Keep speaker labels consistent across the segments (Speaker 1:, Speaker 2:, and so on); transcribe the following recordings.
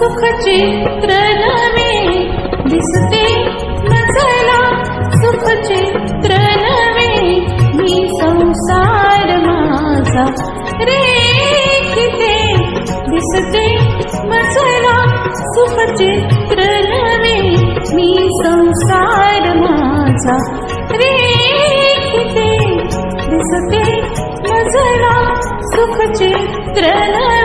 Speaker 1: सुख चित्र नवे दिसते नजला सुख चित्र नवे मी संसार माझा. रेखिते दिसते मजला सुख चित्र नवे मी संसार माझा रेखिते दिसते मजला सुख चित्र नवे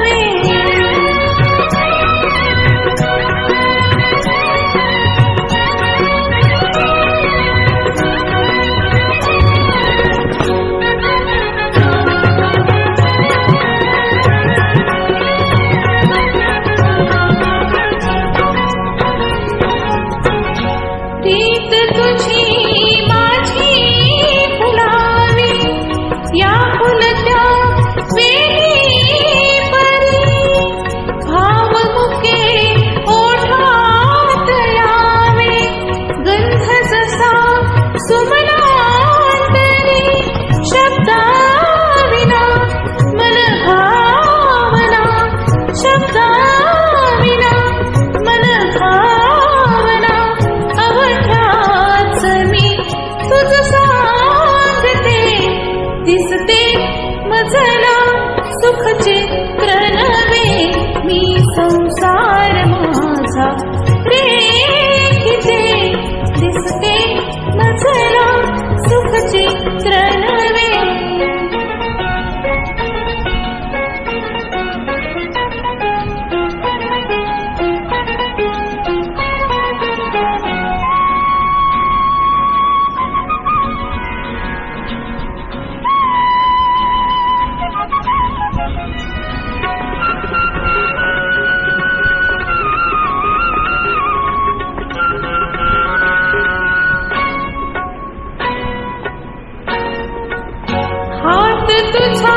Speaker 1: तुझा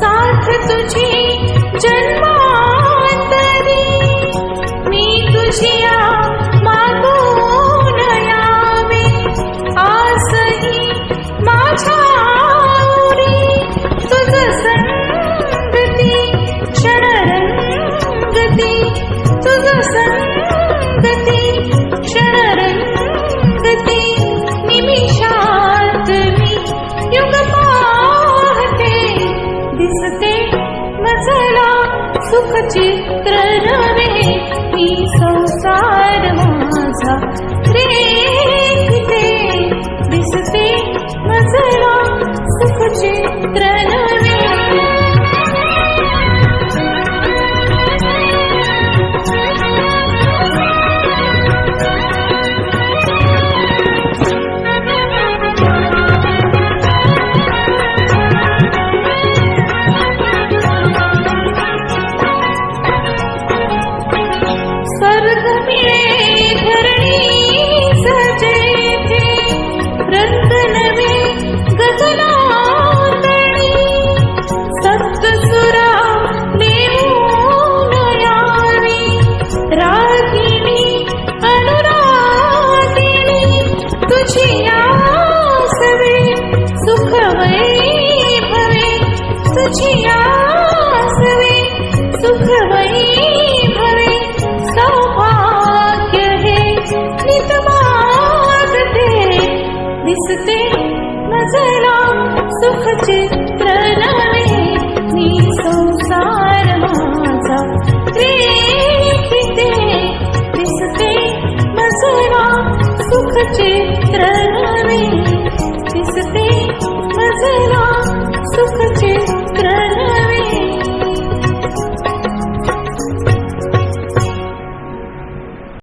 Speaker 1: साथ तुझे जन्म मजला सुखचे